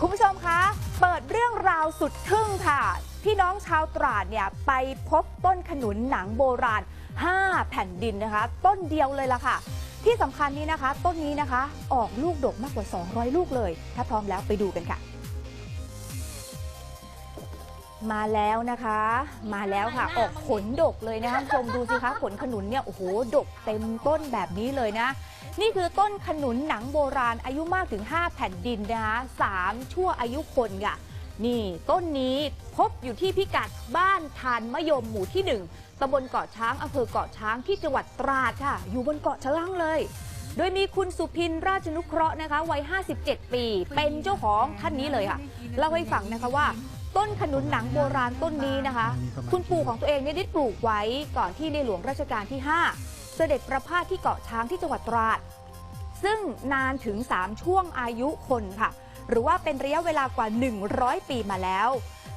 คุณผู้ชมคะ เปิดเรื่องราวสุดทึ่งค่ะ พี่น้องชาวตราดเนี่ยไปพบต้นขนุนหนังโบราณ 5 แผ่นดินนะคะ ต้นเดียวเลยล่ะค่ะ ที่สำคัญนี้นะคะ ต้นนี้นะคะ ออกลูกดกมากกว่า 200 ลูกเลย ถ้าพร้อมแล้วไปดูกันค่ะ มาแล้วนะคะ มาแล้วค่ะ ออกผลดกเลยนะคะชมดูสิคะผลขนุนเนี่ยโอ้โหดกเต็มต้นแบบนี้เลยนะ นี่คือต้นขนุนหนังโบราณอายุมากถึง 5 แผ่นดินนะคะสามชั่วอายุคนค่ะนี่ต้นนี้พบอยู่ที่พิกัดบ้านทานมะยมหมู่ที่ 1ตำบลเกาะช้างอำเภอเกาะช้างที่จังหวัดตราดค่ะ อยู่บนเกาะฉลังเลย โดยมีคุณสุพินราชนุเคราะห์นะคะวัย 57 ปี เป็นเจ้าของท่านนี้เลยค่ะเล่าให้ฟังนะคะว่า ต้นขนุนหนังโบราณต้นนี้นะคะ คุณปู่ของตัวเองเนี่ยได้ปลูกไว้ก่อนที่ในหลวงรัชกาลที่ 5 เสด็จประพาสที่เกาะช้างที่จังหวัดตราด ซึ่งนานถึง 3 ช่วงอายุคนค่ะ หรือว่าเป็นระยะเวลากว่า 100 ปีมาแล้ว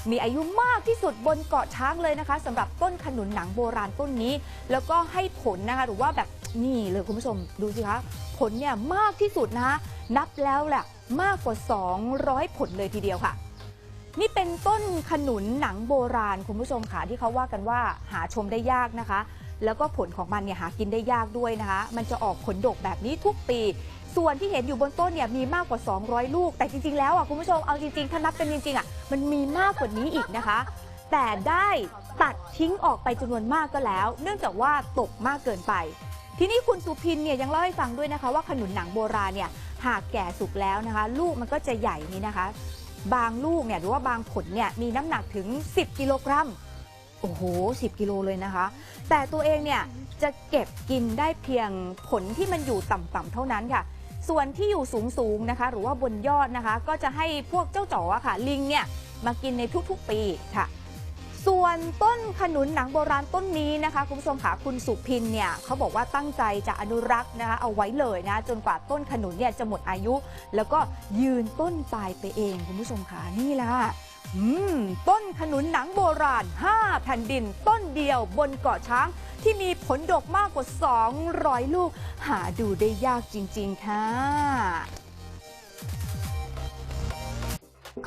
มีอายุมากที่สุดบนเกาะช้างเลยนะคะสำหรับต้นขนุนหนังโบราณต้นนี้ แล้วก็ให้ผลนะคะหรือว่าแบบนี่เลยคุณผู้ชมดูสิคะผลเนี่ยมากที่สุดนะคะนับแล้วแหละมากกว่า 200 ผลเลยทีเดียวค่ะ นี่เป็นต้นขนุนหนังโบราณคุณผู้ชมค่ะที่เขาว่ากันว่าหาชมได้ยากนะคะ แล้วก็ผลของมันเนี่ยหากินได้ยากด้วยนะคะ มันจะออกผลดกแบบนี้ทุกปี ส่วนที่เห็นอยู่บนต้นเนี่ยมีมากกว่า 200 ลูก แต่จริง ๆ แล้วอะคุณผู้ชมเอาจริงๆถ้านับกันจริงๆอะมันมีมากกว่านี้อีกนะคะ แต่ได้ตัดทิ้งออกไปจำนวนมากก็แล้ว เนื่องจากว่าตกมากเกินไป ทีนี้คุณสุพินเนี่ยยังเล่าให้ฟังด้วยนะคะ ว่าขนุนหนังโบราณเนี่ยหากแก่สุกแล้วนะคะ ลูกมันก็จะใหญ่นี่นะคะ บางลูกเนี่ยหรือว่าบางผลเนี่ยมีน้ำหนักถึง 10 กิโลกรัม โอ้โห 10 กิโลเลยนะคะ แต่ตัวเองเนี่ยจะเก็บกินได้เพียงผลที่มันอยู่ต่ำๆเท่านั้นค่ะ ส่วนที่อยู่สูงๆนะคะ หรือว่าบนยอดนะคะ ก็จะให้พวกเจ้าจ๋ออะค่ะ ลิงเนี่ยมากินในทุกๆปีค่ะ ส่วนต้นขนุนหนังโบราณต้นนี้นะคะคุณผู้ชมค่ะคุณสุพินเนี่ยเขาบอกว่าตั้งใจจะอนุรักษ์นะคะเอาไว้เลยนะจนกว่าต้นขนุนเนี่ยจะหมดอายุ แล้วก็ยืนต้นตายไปเองคุณผู้ชมค่ะนี่แหละอืมต้นขนุนหนังโบราณ 5 แผ่นดิน ต้นเดียวบนเกาะช้าง ที่มีผลดกมากกว่า 200 ลูก หาดูได้ยากจริง ๆ ค่ะ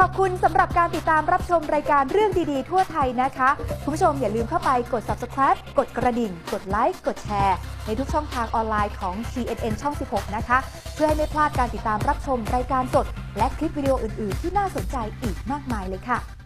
ขอบคุณสำหรับการติดตามรับชมรายการเรื่องดีๆ ทั่วไทยนะคะ คุณผู้ชมอย่าลืมเข้าไปกด subscribe กดกระดิ่ง กดไลค์ กดแชร์ ในทุกช่องทางออนไลน์ของ TNN ช่อง 16 นะคะ เพื่อให้ไม่พลาดการติดตามรับชมรายการสด และคลิปวิดีโออื่น ๆ ที่น่าสนใจอีกมากมายเลยค่ะ